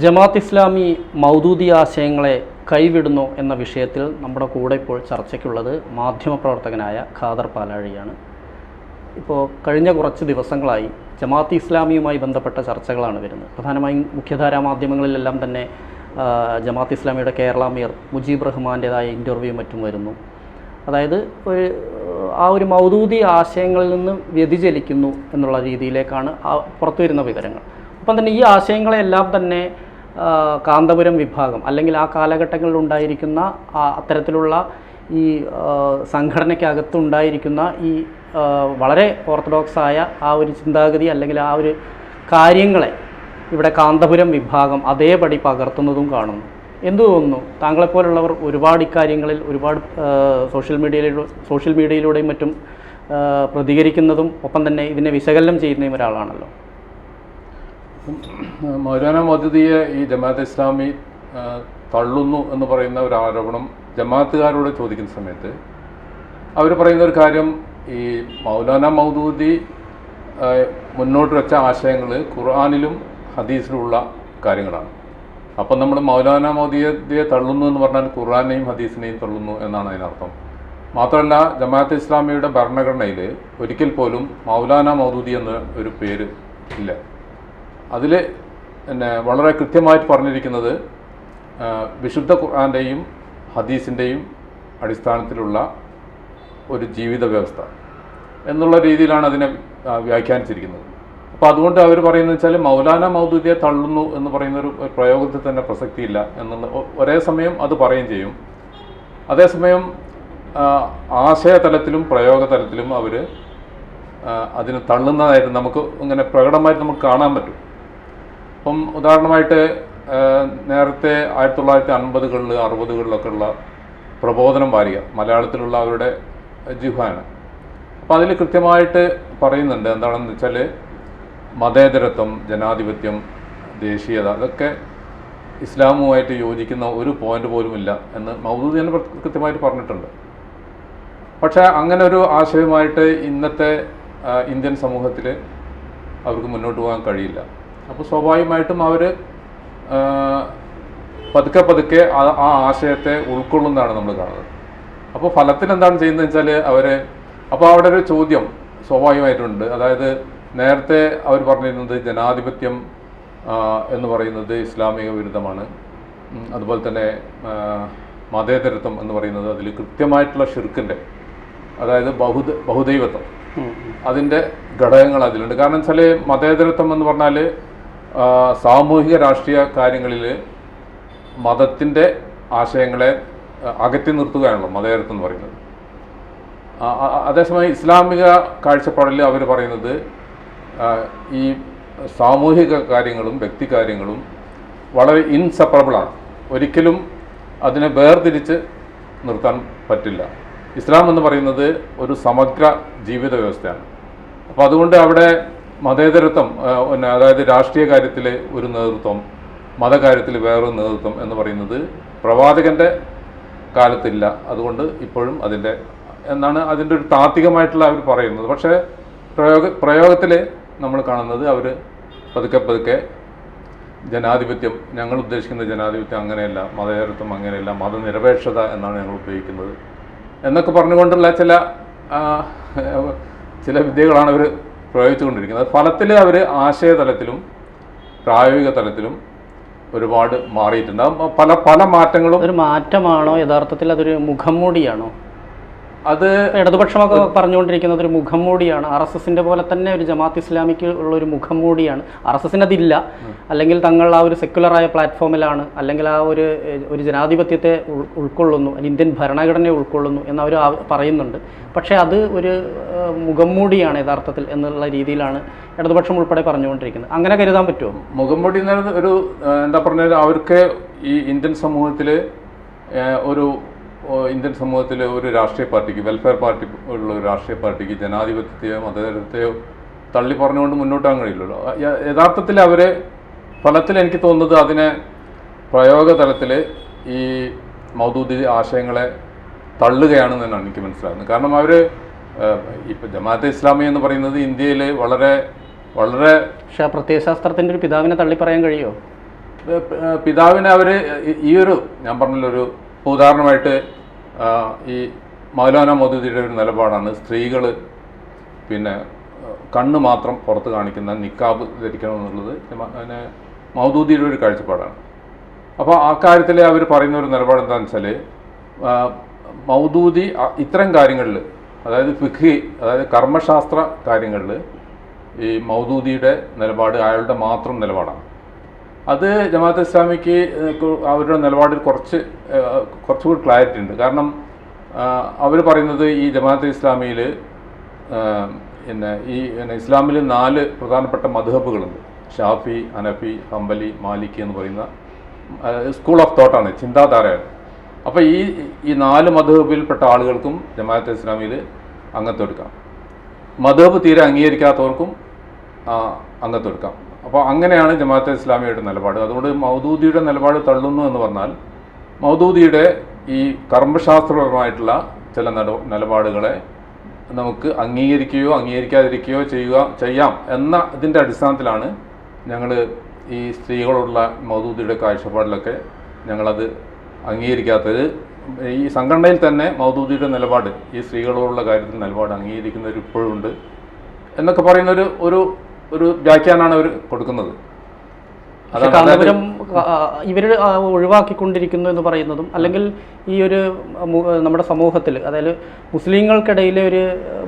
ജമാത്ത് ഇസ്ലാമി മൗദൂദി ആശയങ്ങളെ കൈവിടുന്നു എന്ന വിഷയത്തിൽ നമ്മുടെ കൂടെ ഇപ്പോൾ ചർച്ചയ്ക്കുള്ളത് മാധ്യമപ്രവർത്തകനായ ഖാദർ പാലാഴിയാണ്. ഇപ്പോൾ കഴിഞ്ഞ കുറച്ച് ദിവസങ്ങളായി ജമാഅത്ത് ഇസ്ലാമിയുമായി ബന്ധപ്പെട്ട ചർച്ചകളാണ് വരുന്നത്. പ്രധാനമായും മുഖ്യധാരാ മാധ്യമങ്ങളിലെല്ലാം തന്നെ ജമാഅത്ത് ഇസ്ലാമിയുടെ കേരള മീർ മുജീബ് റഹ്മാന്റേതായ ഇന്റർവ്യൂ മറ്റും വരുന്നു. അതായത് ഒരു ആ ഒരു മൗദൂദി ആശയങ്ങളിൽ നിന്ന് വ്യതിചലിക്കുന്നു എന്നുള്ള രീതിയിലേക്കാണ് പുറത്തു വരുന്ന വിവരങ്ങൾ. അപ്പം തന്നെ ഈ ആശയങ്ങളെല്ലാം തന്നെ കാന്തപുരം വിഭാഗം അല്ലെങ്കിൽ ആ കാലഘട്ടങ്ങളിൽ ഉണ്ടായിരിക്കുന്ന അത്തരത്തിലുള്ള ഈ സംഘടനയ്ക്കകത്തുണ്ടായിരിക്കുന്ന സംഘടനയ്ക്കകത്ത് ഈ വളരെ വളരെ ആയ ആ ഒരു ചിന്താഗതി അല്ലെങ്കിൽ ആ ഒരു കാര്യങ്ങളെ ഇവിടെ കാന്തപുരം വിഭാഗം അതേപടി പകർത്തുന്നതും കാണുന്നു. എന്തു തോന്നുന്നു? താങ്കളെപ്പോലുള്ളവർ ഒരുപാട് ഇക്കാര്യങ്ങളിൽ ഒരുപാട് സോഷ്യൽ മീഡിയയിലൂടെ സോഷ്യൽ മീഡിയയിലൂടെയും മറ്റും പ്രതികരിക്കുന്നതും ഒപ്പം തന്നെ ഇതിനെ വിശകലനം ചെയ്യുന്നതും ഒരാളാണല്ലോ. മൗലാന മൗദൂദിയെ ഈ ജമാഅത്ത് ഇസ്ലാമി തള്ളുന്നു എന്ന് പറയുന്ന ഒരു ആരോപണം ജമാഅത്തുകാരോട് ചോദിക്കുന്ന സമയത്ത് അവർ പറയുന്ന ഒരു കാര്യം ഈ മൗലാന മൗദൂദി മുന്നോട്ട് വെച്ച ആശയങ്ങൾ ഖുർആാനിലും ഹദീസിലുമുള്ള കാര്യങ്ങളാണ്. അപ്പം നമ്മൾ മൗലാന മൗദൂദിയെ തള്ളുന്നു എന്ന് പറഞ്ഞാൽ ഖുർആാനെയും ഹദീസിനെയും തള്ളുന്നു എന്നാണ് അതിനർത്ഥം. മാത്രമല്ല ജമാഅത്ത് ഇസ്ലാമിയുടെ ഭരണഘടനയിൽ ഒരിക്കൽ പോലും മൗലാന മൗദൂദി എന്ന ഒരു പേര് ഇല്ല. അതിൽ പിന്നെ വളരെ കൃത്യമായിട്ട് പറഞ്ഞിരിക്കുന്നത് വിശുദ്ധ ഖുർആാന്റെയും ഹദീസിന്റെയും അടിസ്ഥാനത്തിലുള്ള ഒരു ജീവിത വ്യവസ്ഥ എന്നുള്ള രീതിയിലാണ് അതിനെ വ്യാഖ്യാനിച്ചിരിക്കുന്നത്. അപ്പോൾ അതുകൊണ്ട് അവർ പറയുന്നത് വെച്ചാൽ മൗലാന മൗദൂദിയെ തള്ളുന്നു എന്ന് പറയുന്ന ഒരു പ്രയോഗത്തിൽ തന്നെ പ്രസക്തിയില്ല എന്നുള്ള ഒരേ സമയം അത് പറയുകയും ചെയ്യും. അതേസമയം തലത്തിലും പ്രയോഗ തലത്തിലും അവർ അതിനെ തള്ളുന്നതായിട്ട് നമുക്ക് ഇങ്ങനെ പ്രകടമായിട്ട് നമുക്ക് കാണാൻ പറ്റും. അപ്പം ഉദാഹരണമായിട്ട് നേരത്തെ ആയിരത്തി തൊള്ളായിരത്തി അൻപതുകളിൽ അറുപതുകളിലൊക്കെ ഉള്ള പ്രബോധനം വാരിക മലയാളത്തിലുള്ള അവരുടെ ജിഹാണ് അപ്പോൾ അതിൽ കൃത്യമായിട്ട് പറയുന്നുണ്ട് എന്താണെന്ന് വെച്ചാൽ മതേതരത്വം ജനാധിപത്യം ദേശീയത അതൊക്കെ ഇസ്ലാമുമായിട്ട് യോജിക്കുന്ന ഒരു പോയിന്റ് പോലുമില്ല എന്ന് മൗദൂദ് തന്നെ കൃത്യമായിട്ട് പറഞ്ഞിട്ടുണ്ട്. പക്ഷേ അങ്ങനെ ഒരു ആശയമായിട്ട് ഇന്നത്തെ ഇന്ത്യൻ സമൂഹത്തിൽ അവർക്ക് മുന്നോട്ട് പോകാൻ കഴിയില്ല. അപ്പോൾ സ്വാഭാവികമായിട്ടും അവർ പതുക്കെ പതുക്കെ ആ ആ ആശയത്തെ ഉൾക്കൊള്ളുന്നതാണ് നമ്മൾ കാണുന്നത്. അപ്പോൾ ഫലത്തിൽ എന്താണ് ചെയ്യുന്നത് വെച്ചാൽ അവർ അപ്പോൾ അവിടെ ഒരു ചോദ്യം സ്വാഭാവികമായിട്ടുണ്ട്. അതായത് നേരത്തെ അവർ പറഞ്ഞിരുന്നത് ജനാധിപത്യം എന്ന് പറയുന്നത് ഇസ്ലാമിക വിരുദ്ധമാണ്. അതുപോലെ തന്നെ മതേതരത്വം എന്ന് പറയുന്നത് അതിൽ കൃത്യമായിട്ടുള്ള ഷിർക്കിന്റെ അതായത് ബഹുദ ബഹുദൈവത്വം. അതിന്റെ ഘടകങ്ങൾ അതിലുണ്ട്. കാരണം വെച്ചാൽ മതേതരത്വം എന്ന് പറഞ്ഞാൽ സാമൂഹിക രാഷ്ട്രീയ കാര്യങ്ങളിൽ മതത്തിന്റെ ആശയങ്ങളെ അകറ്റി നിർത്തുകയാണല്ലോ മതേതരത്വം എന്ന് പറയുന്നത്. അതേസമയം ഇസ്ലാമിക കാഴ്ചപ്പാടിൽ അവർ പറയുന്നത് ഈ സാമൂഹിക കാര്യങ്ങളും വ്യക്തി കാര്യങ്ങളും വളരെ ഇൻസെപ്പറബിളാണ് ഒരിക്കലും അതിനെ വേർതിരിച്ച് നിർത്താൻ പറ്റില്ല. ഇസ്ലാം എന്ന് പറയുന്നത് ഒരു സമഗ്ര ജീവിത വ്യവസ്ഥയാണ്. അപ്പോൾ അതുകൊണ്ട് അവിടെ മതേതരത്വം പിന്നെ അതായത് രാഷ്ട്രീയ കാര്യത്തിൽ ഒരു നേതൃത്വം മതകാര്യത്തിൽ വേറൊരു നേതൃത്വം എന്ന് പറയുന്നത് പ്രവാചകന്റെ കാലത്തില്ല. അതുകൊണ്ട് ഇപ്പോഴും അതിന്റെ എന്നാണ് അതിന്റെ ഒരു താത്വികമായിട്ടുള്ള അവർ പറയുന്നത്. പക്ഷേ പ്രയോഗ പ്രയോഗത്തിൽ നമ്മൾ കാണുന്നത് അവർ പതുക്കെ പതുക്കെ ജനാധിപത്യം ഞങ്ങൾ ഉദ്ദേശിക്കുന്ന ജനാധിപത്യം അങ്ങനെയല്ല മതേതരത്വം അങ്ങനെയല്ല മതനിരപേക്ഷത എന്നാണ് ഞങ്ങൾ ഉപയോഗിക്കുന്നത്. എന്നൊക്കെ പറഞ്ഞുകൊണ്ടുള്ള ചില ചില വിദ്യകളാണ് അവർ പ്രയോഗിച്ചുകൊണ്ടിരിക്കുന്നത്. ഫലത്തിൽ അവർ ആശയതലത്തിലും പ്രായോഗിക തലത്തിലും ഒരുപാട് മാറിയിട്ടുണ്ട്. പല പല മാറ്റങ്ങളും ഒരു മാറ്റമാണോ? യഥാർത്ഥത്തിൽ അതൊരു മുഖം മൂടിയാണോ അത് ഇടതുപക്ഷമൊക്കെ പറഞ്ഞുകൊണ്ടിരിക്കുന്നത് ഒരു മുഖം മൂടിയാണ്. ആർ എസ് എസിന്റെ പോലെ തന്നെ ഒരു ജമാഅത്ത് ഇസ്ലാമിക്ക് ഉള്ള ഒരു മുഖം മൂടിയാണ്. ആർ എസ് എസിന് അതില്ല. അല്ലെങ്കിൽ തങ്ങൾ ആ ഒരു സെക്യുലറായ പ്ലാറ്റ്ഫോമിലാണ് അല്ലെങ്കിൽ ആ ഒരു ഒരു ജനാധിപത്യത്തെ ഉൾക്കൊള്ളുന്നു. ഇന്ത്യൻ ഭരണഘടനയെ ഉൾക്കൊള്ളുന്നു എന്നവർ പറയുന്നുണ്ട്. പക്ഷേ അത് ഒരു മുഖം മൂടിയാണ് യഥാർത്ഥത്തിൽ എന്നുള്ള രീതിയിലാണ് ഇടതുപക്ഷം ഉൾപ്പെടെ പറഞ്ഞുകൊണ്ടിരിക്കുന്നത്. അങ്ങനെ കരുതാൻ പറ്റുമോ? മുഖം പറയുന്നത് ഒരു എന്താ പറഞ്ഞാൽ അവർക്ക് ഈ ഇന്ത്യൻ സമൂഹത്തിൽ ഒരു ഇന്ത്യൻ സമൂഹത്തിലെ ഒരു രാഷ്ട്രീയ പാർട്ടിക്ക് വെൽഫെയർ പാർട്ടി ഉള്ള ഒരു രാഷ്ട്രീയ പാർട്ടിക്ക് ജനാധിപത്യത്തെയോ മതേതരത്തെയോ തള്ളി പറഞ്ഞുകൊണ്ട് മുന്നോട്ടാൻ കഴിയില്ലല്ലോ. യഥാർത്ഥത്തിൽ അവരെ ഫലത്തിൽ എനിക്ക് തോന്നുന്നത് അതിനെ പ്രയോഗ തലത്തിൽ ഈ മൗദൂദി ആശയങ്ങളെ തള്ളുകയാണ് എന്നാണ് എനിക്ക് മനസ്സിലാകുന്നത്. കാരണം അവർ ഇപ്പം ജമാഅത്തെ ഇസ്ലാമി എന്ന് പറയുന്നത് ഇന്ത്യയിൽ വളരെ വളരെ പക്ഷേ ആ പ്രത്യയശാസ്ത്രത്തിന്റെ ഒരു പിതാവിനെ തള്ളി പറയാൻ കഴിയുമോ പിതാവിനെ അവർ ഈ ഒരു ഞാൻ പറഞ്ഞല്ലോ ഒരു ഉദാഹരണമായിട്ട് ഈ മൗലാന മൗദൂദിയുടെ ഒരു നിലപാടാണ് സ്ത്രീകൾ പിന്നെ കണ്ണ് മാത്രം പുറത്ത് കാണിക്കുന്ന നിക്കാബ് ധരിക്കണം എന്നുള്ളത് ജമാ- പിന്നെ മൗദൂദിയുടെ ഒരു കാഴ്ചപ്പാടാണ്. അപ്പോൾ ആ കാര്യത്തിൽ അവർ പറയുന്ന ഒരു നിലപാട് എന്താണെന്ന് വെച്ചാൽ മൗദൂദി ഇത്തരം കാര്യങ്ങളിൽ അതായത് ഫിഖ് അതായത് കർമ്മശാസ്ത്ര കാര്യങ്ങളിൽ ഈ മൗദൂദിയുടെ നിലപാട് അയാളുടെ മാത്രം നിലപാടാണ്. അത് ജമാഅത്ത് ഇസ്ലാമിക്ക് അവരുടെ നിലപാടിൽ കുറച്ച് കുറച്ചുകൂടി ക്ലാരിറ്റി ഉണ്ട്. കാരണം അവർ പറയുന്നത് ഈ ജമാഅത്ത് ഇസ്ലാമിയിൽ പിന്നെ ഈ പിന്നെ ഇസ്ലാമിൽ നാല് പ്രധാനപ്പെട്ട മധുഹബുകളുണ്ട് ഷാഫി അനഫി ഹംബലി മാലിക്കി എന്ന് പറയുന്ന സ്കൂൾ ഓഫ് തോട്ടാണ് ചിന്താധാരയാണ്. അപ്പോൾ ഈ ഈ നാല് മധുഹബിൽപ്പെട്ട ആളുകൾക്കും ജമാഅത്ത് ഇസ്ലാമിയിൽ അംഗത്തെടുക്കാം മധുഹബ് തീരെ അംഗീകരിക്കാത്തവർക്കും അംഗത്തെടുക്കാം അപ്പോൾ അങ്ങനെയാണ് ജമാഅത്തെ ഇസ്ലാമിയുടെ നിലപാട്. അതുകൊണ്ട് മൗദൂദിയുടെ നിലപാട് തള്ളുന്നു എന്ന് പറഞ്ഞാൽ മൗദൂദിയുടെ ഈ കർമ്മശാസ്ത്രപരമായിട്ടുള്ള ചില നിലപാടുകളെ നമുക്ക് അംഗീകരിക്കുകയോ അംഗീകരിക്കാതിരിക്കുകയോ ചെയ്യുക ചെയ്യാം എന്ന ഇതിന്റെ അടിസ്ഥാനത്തിലാണ് ഞങ്ങൾ ഈ സ്ത്രീകളോടുള്ള മൗദൂദിയുടെ കാഴ്ചപ്പാടിലൊക്കെ ഞങ്ങളത് അംഗീകരിക്കാത്തത്. ഈ സംഘടനയിൽ തന്നെ മൗദൂദിയുടെ നിലപാട് ഈ സ്ത്രീകളോടുള്ള കാര്യത്തിൽ നിലപാട് അംഗീകരിക്കുന്നവർ ഇപ്പോഴും എന്നൊക്കെ പറയുന്നൊരു ഒരു ഒരു വ്യാഖ്യാനാണ് അവർ കൊടുക്കുന്നത്. കാന്തപുരം ഇവർ ഒഴിവാക്കിക്കൊണ്ടിരിക്കുന്നു എന്ന് പറയുന്നതും അല്ലെങ്കിൽ ഈ ഒരു നമ്മുടെ സമൂഹത്തിൽ അതായത് മുസ്ലിങ്ങൾക്കിടയിലെ ഒരു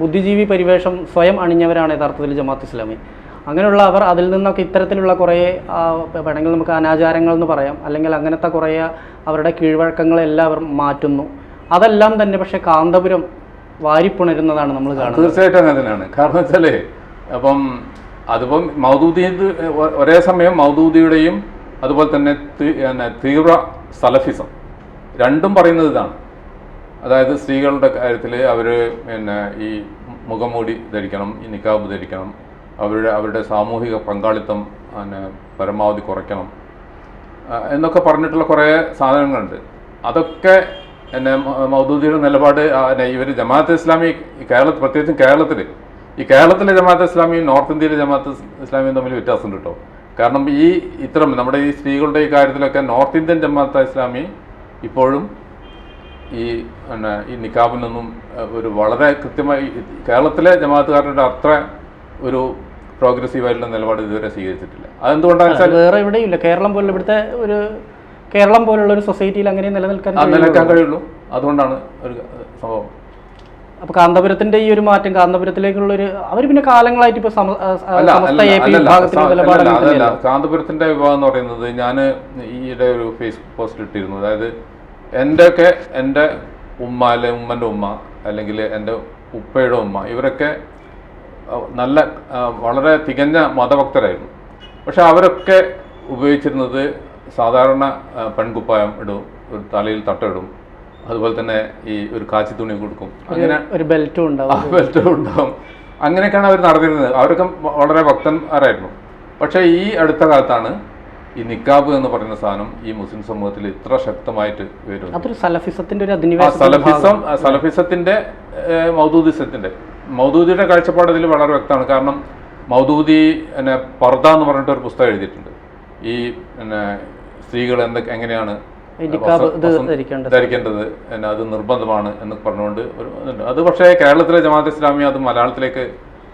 ബുദ്ധിജീവി പരിവേഷം സ്വയം അണിഞ്ഞവരാണ് യഥാർത്ഥത്തിൽ ജമാഅത്ത് ഇസ്ലാമി. അങ്ങനെയുള്ള അവർ അതിൽ നിന്നൊക്കെ ഇത്തരത്തിലുള്ള കുറേ വേണമെങ്കിൽ നമുക്ക് അനാചാരങ്ങൾ എന്ന് പറയാം അല്ലെങ്കിൽ അങ്ങനത്തെ കുറേ അവരുടെ കീഴ്വഴക്കങ്ങളെല്ലാം അവർ മാറ്റുന്നു. അതെല്ലാം തന്നെ പക്ഷേ കാന്തപുരം വാരിപ്പുണരുന്നതാണ് നമ്മൾ കാണുന്നത്. തീർച്ചയായിട്ടും അങ്ങനെ തന്നെയാണ്. കാരണം വെച്ചാലേ അപ്പം അതിപ്പം മൗദൂദി ഒരേ സമയം മൗദൂദിയുടെയും അതുപോലെ തന്നെ തീവ്ര സലഫിസം രണ്ടും പറയുന്നത് ഇതാണ്. അതായത് സ്ത്രീകളുടെ കാര്യത്തിൽ അവർ പിന്നെ ഈ മുഖംമൂടി ധരിക്കണം ഈ നിക്കാബ് ധരിക്കണം അവരുടെ അവരുടെ സാമൂഹിക പങ്കാളിത്തം പിന്നെ പരമാവധി കുറയ്ക്കണം എന്നൊക്കെ പറഞ്ഞിട്ടുള്ള കുറേ സാധനങ്ങളുണ്ട്. അതൊക്കെ എന്നെ മൗദൂദിയുടെ നിലപാട് ഇവർ ജമാഅത്ത് ഇസ്ലാമി കേരള കേരളത്തിൽ പ്രത്യേകിച്ചും കേരളത്തിൽ ഈ കേരളത്തിലെ ജമാഅത്ത് ഇസ്ലാമിയും നോർത്ത് ഇന്ത്യയിലെ ജമാഅത്ത് ഇസ്ലാമിയും തമ്മിൽ വ്യത്യാസമുണ്ട് കേട്ടോ. കാരണം ഈ ഇത്തരം നമ്മുടെ ഈ സ്ത്രീകളുടെ ഈ കാര്യത്തിലൊക്കെ നോർത്ത് ഇന്ത്യൻ ജമാഅത്ത് ഇസ്ലാമി ഇപ്പോഴും ഈ പിന്നെ ഈ നിക്കാബിനൊന്നും നിന്നും ഒരു വളരെ കൃത്യമായി കേരളത്തിലെ ജമാഅത്തുകാരുടെ അത്ര ഒരു പ്രോഗ്രസീവ് ആയിട്ടുള്ള നിലപാട് ഇതുവരെ സ്വീകരിച്ചിട്ടില്ല. അതെന്തുകൊണ്ടാണ് വെച്ചാൽ എവിടെയും വേറെ എവിടെയില്ല കേരളം പോലുള്ള ഇവിടുത്തെ ഒരു കേരളം പോലുള്ള ഒരു സൊസൈറ്റിയിൽ അങ്ങനെ നിലനിൽക്കാൻ നിലനിൽക്കാൻ കഴിയുള്ളൂ. അതുകൊണ്ടാണ് ഒരു സംഭവം. അപ്പൊ കാന്തപുരത്തിന്റെ ഈ ഒരു മാറ്റം കാന്തപുരത്തിലേക്കുള്ള ഒരു അവർ പിന്നെ കാലങ്ങളായിട്ട് ഇപ്പൊ? കാന്തപുരത്തിന്റെ വിഭാഗം എന്ന് പറയുന്നത് ഞാൻ ഈയിടെ ഒരു ഫേസ്ബുക്ക് പോസ്റ്റ് ഇട്ടിരുന്നു. അതായത് എന്റെ ഒക്കെ എന്റെ ഉമ്മ അല്ലെ ഉമ്മന്റെ ഉമ്മ അല്ലെങ്കിൽ എന്റെ ഉപ്പയുടെ ഉമ്മ ഇവരൊക്കെ നല്ല വളരെ തികഞ്ഞ മതഭക്തരായിരുന്നു. പക്ഷെ അവരൊക്കെ ഉപയോഗിച്ചിരുന്നത് സാധാരണ പെൺകുപ്പായം ഇടും ഒരു തലയിൽ തട്ടയിടും അതുപോലെ തന്നെ ഈ ഒരു കാച്ചി തുണി കൊടുക്കും. അങ്ങനെ ഒരു ബെൽറ്റും ഉണ്ടാവും. ബെൽറ്റും ഉണ്ടാവും. അങ്ങനെയൊക്കെയാണ് അവർ നടന്നിരുന്നത്. അവരൊക്കെ വളരെ ഭക്തന്മാരായിരുന്നു. പക്ഷേ ഈ അടുത്ത കാലത്താണ് ഈ നിക്കാബ് എന്ന് പറയുന്ന സാധനം ഈ മുസ്ലിം സമൂഹത്തിൽ ഇത്ര ശക്തമായിട്ട് വരുന്നത് അതൊരു സലഫിസത്തിന്റെ ഒരു സലഫിസം സലഫിസത്തിന്റെ മൗദൂദിസത്തിന്റെ മൗദൂദിയുടെ കാഴ്ചപ്പാട് ഇതിൽ വളരെ വ്യക്തമാണ്. കാരണം മൗദൂദി പിന്നെ പർദ എന്ന് പറഞ്ഞിട്ട് ഒരു പുസ്തകം എഴുതിയിട്ടുണ്ട്. ഈ പിന്നെ സ്ത്രീകൾ എന്തൊക്കെ എങ്ങനെയാണ് ധരിക്കേണ്ടത്. അത് നിർബന്ധമാണ് എന്ന് പറഞ്ഞുകൊണ്ട് ഒരു അത് പക്ഷേ കേരളത്തിലെ ജമാഅത്ത് ഇസ്ലാമി അത് മലയാളത്തിലേക്ക്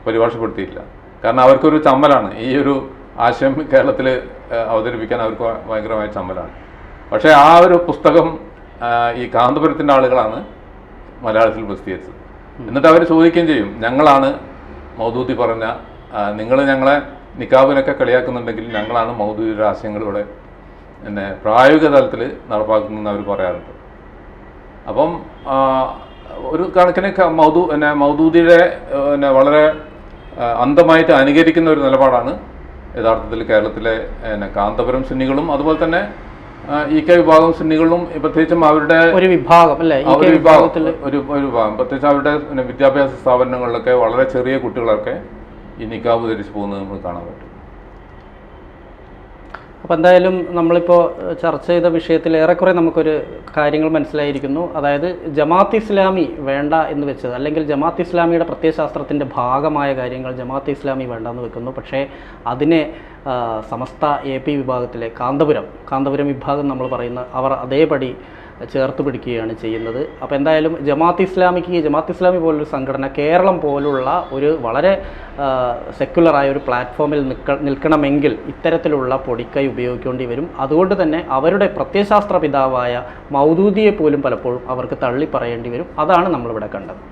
പരിഭാഷപ്പെടുത്തിയില്ല കാരണം അവർക്കൊരു ചമ്മലാണ്. ഈ ഒരു ആശയം കേരളത്തിൽ അവതരിപ്പിക്കാൻ അവർക്ക് ഭയങ്കരമായ ചമ്മലാണ്. പക്ഷേ ആ ഒരു പുസ്തകം ഈ കാന്തപുരത്തിന്റെ ആളുകളാണ് മലയാളത്തിൽ പ്രസിദ്ധീകരിച്ചത്. എന്നിട്ട് അവർ ചോദിക്കുകയും ചെയ്യും ഞങ്ങളാണ് മൗദൂദി പറഞ്ഞ നിങ്ങൾ ഞങ്ങളെ നിക്കാബിനൊക്കെ കളിയാക്കുന്നുണ്ടെങ്കിൽ ഞങ്ങളാണ് മൗദൂദിയുടെ ആശയങ്ങളിലൂടെ പിന്നെ പ്രായോഗിക തലത്തിൽ നടപ്പാക്കുന്നതെന്ന് അവർ പറയാറുണ്ട്. അപ്പം ഒരു കണക്കിന് മൗദു പിന്നെ മൗദൂദിയുടെ പിന്നെ വളരെ അന്തമായിട്ട് അന്ധമായിട്ട് അനുകരിക്കുന്ന ഒരു നിലപാടാണ്. യഥാർത്ഥത്തിൽ കേരളത്തിലെ പിന്നെ കാന്തപുരം സുന്നികളും അതുപോലെ തന്നെ ഇ കെ വിഭാഗം സുന്നികളും പ്രത്യേകിച്ചും അവരുടെ ഒരു വിഭാഗം അല്ലേ? ഒരു വിഭാഗത്തിൽ ഒരു ഒരു വിഭാഗം. പ്രത്യേകിച്ച് അവരുടെ വിദ്യാഭ്യാസ സ്ഥാപനങ്ങളിലൊക്കെ വളരെ ചെറിയ കുട്ടികളൊക്കെ ഈ നിക്കാബ് ധരിച്ചു പോകുന്നത് നമുക്ക് കാണാൻ പറ്റും. അപ്പോൾ എന്തായാലും നമ്മളിപ്പോൾ ചർച്ച ചെയ്ത വിഷയത്തിൽ ഏറെക്കുറെ നമുക്കൊരു കാര്യങ്ങൾ മനസ്സിലായിരിക്കുന്നു. അതായത് ജമാത്ത് ഇസ്ലാമി വേണ്ട എന്ന് വെച്ചത് അല്ലെങ്കിൽ ജമാഅത്ത് ഇസ്ലാമിയുടെ പ്രത്യയശാസ്ത്രത്തിന്റെ ഭാഗമായ കാര്യങ്ങൾ ജമാത്ത് ഇസ്ലാമി വേണ്ട എന്ന് വെക്കുന്നു. പക്ഷേ അതിനെ സമസ്ത എ പി വിഭാഗത്തിലെ കാന്തപുരം കാന്തപുരം വിഭാഗം നമ്മൾ പറയുന്ന അവർ അതേപടി ചേർത്ത് പിടിക്കുകയാണ് ചെയ്യുന്നത്. അപ്പോൾ എന്തായാലും ജമാഅത്ത് ഇസ്ലാമിക്ക് ജമാഅത്ത് ഇസ്ലാമി പോലൊരു സംഘടന കേരളം പോലുള്ള ഒരു വളരെ സെക്യുലറായ ഒരു പ്ലാറ്റ്ഫോമിൽ നിൽക്ക നിൽക്കണമെങ്കിൽ ഇത്തരത്തിലുള്ള പൊടിക്കൈ ഉപയോഗിക്കേണ്ടി വരും. അതുകൊണ്ട് തന്നെ അവരുടെ പ്രത്യയശാസ്ത്ര പിതാവായ മൗദൂദിയെ പോലും പലപ്പോഴും അവർക്ക് തള്ളി പറയേണ്ടി വരും. അതാണ് നമ്മളിവിടെ കണ്ടത്.